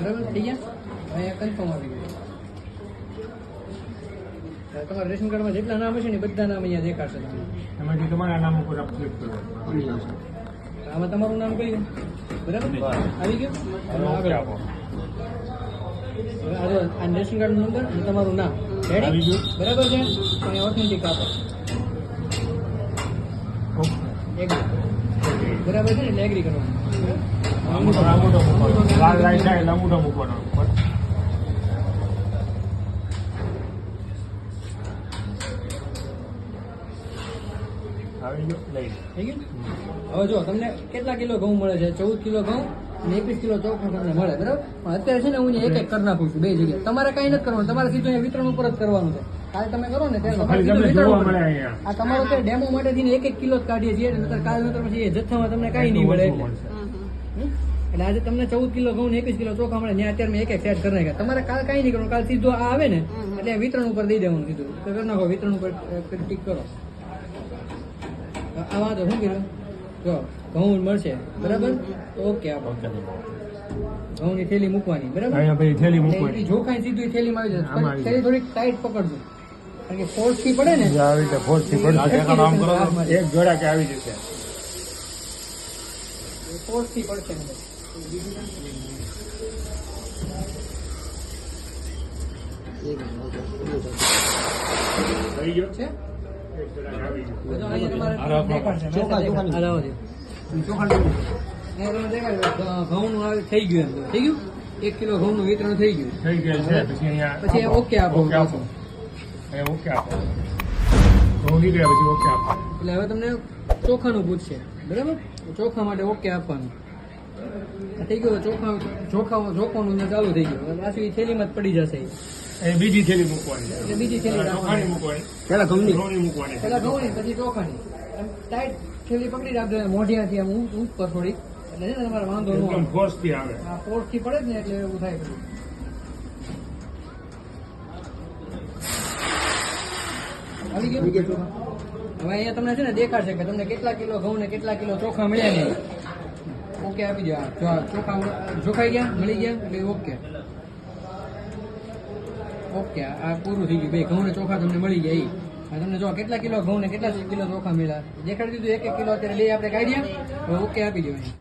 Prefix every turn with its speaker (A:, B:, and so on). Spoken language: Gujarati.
A: બરાબર? થઈ ગયા? અહીંયા કન્ફર્મ આવી ગયું. તમારા રેશન કાર્ડમાં જેટલા નામ હશે ને એ બધા નામ અહીંયા દેખાશે તમને.
B: એમાંથી તમારા નામ ઉપર ક્લિક કરો.
A: આમાં તમારું નામ કઈ બરાબર? આવી ગયું? હવે આગળ
B: આપો
A: રેશન કાર્ડ નંબર અને તમારું નામ. રેડી. બરાબર છે? અહીંયા ઓથેન્ટિક આપો. બરાબર છે ને? એગ્રી કરવાનું.
B: મૂકવાનો. લાલ લાઈટ થાય મૂકવાનો.
A: હવે જો તમને કેટલા કિલો ઘઉં મળે છે? ચૌદ કિલો ઘઉં અને એકવીસ કિલો ચોખા તમને મળે બરાબર? પણ અત્યારે છે ને હું એક એક કરી નાખું છું બે જગ્યાએ. તમારે કાંઈ નથી કરવાનું. તમારે સીધું અહીંયા વિતરણ ઉપર જ કરવાનું છે. કાલે તમે કરો ને ત્યારે તમારે સીધું વિતરણ આ તમારો તો ડેમો માટે થઈને એક એક કિલો જ કાઢીએ છીએ નહીંતર કાલ નતર પછી એ જથ્થામાં તમને કાંઈ નહીં મળે એટલે. આજે તમને ચૌદ કિલો ઘઉં ને એકવીસ કિલો ચોખા મળે ત્યાં અત્યારે મેં એક એક સેટ કરી નાખ્યા. તમારે કાલ કાંઈ નહીં કરવાનું. કાલ સીધો આ આવે ને એટલે વિતરણ ઉપર દઈ દેવાનું સીધું. તો કરી નાખો વિતરણ ઉપર ટીક કરો. આ વાંધો શું કીધું જો. ઘઉં મળશે બરાબર? ઓકે ઘઉંની થેલી મૂકવાની બરાબર?
B: થેલી મૂકવાની.
A: ઈ સીધું થેલીમાં આવી જશે. થેલી થોડીક ટાઈટ પકડજો. કારણ કે ફોર્સથી પડે ને
B: આવી રીતે ફોર્સથી પડશે.
A: એક
B: જોડા કે આવી જશે.
A: ફોર્સથી પડશે
B: થઈ ગયો?
A: છે.
C: ચોખા. ચોખા.
A: ઘઉંનું આવે થઈ ગયું એમ. તો. થઈ ગયું? એક કિલો ઘઉંનું વિતરણ થઈ ગયું.
B: થઈ ગયું છે પછી અહીંયા
A: પછી ઓકે આપો.
B: ઓકે આપો. ઓકે આપો. ઘઉં નીકળ્યા પછી ઓકે આપો.
A: એટલે હવે તમને ચોખાનું પૂછશે. બરાબર? ચોખા માટે ઓકે આપવાનું. થઈ ગયું ચોખા ચોખા ચોખાનું ચાલુ થઈ ગયું. હવે પાછું એ થેલીમાં જ પડી જશે.
B: એ બીજી થેલી મૂકવાની.
A: એટલે બીજી થેલી
B: મૂકવાની.
C: પેલા ઘઉંની?
B: મૂકવાની.
A: પેલા ઘઉંની પછી ચોખાની. ટાઈટ થેલી પકડી રાખજો મોઢિયાથી આમ ઊંચ પર થોડી એટલે છે ને તમારે વાંધો ન
B: એકદમ
A: આવે.
B: ફોર્સથી આવે.
A: આ ફોર્સથી પડે જ ને એટલે એવું થાય બધું. આવી ગયું? હવે અહીંયા તમને છે ને દેખાડશે કે તમને કેટલા કિલો ઘઉં ને કેટલા કિલો ચોખા મળ્યા નહીં. ઓકે આપી દો. આ ચોખા જોખાઈ ગયા? મળી ગયા? એટલે ઓકે. ઓકે આ પૂરું થઈ ગયું. ભાઈ ઘઉં ને ચોખા તમને મળી ગયા આ તમને જો કેટલા કિલો ઘઉં ને કેટલા કિલો ચોખા મળ્યા? દેખાડી દીધું એક એક કિલો અત્યારે લઈ આપણે કાઢીએ ઓકે આપી દો અહીં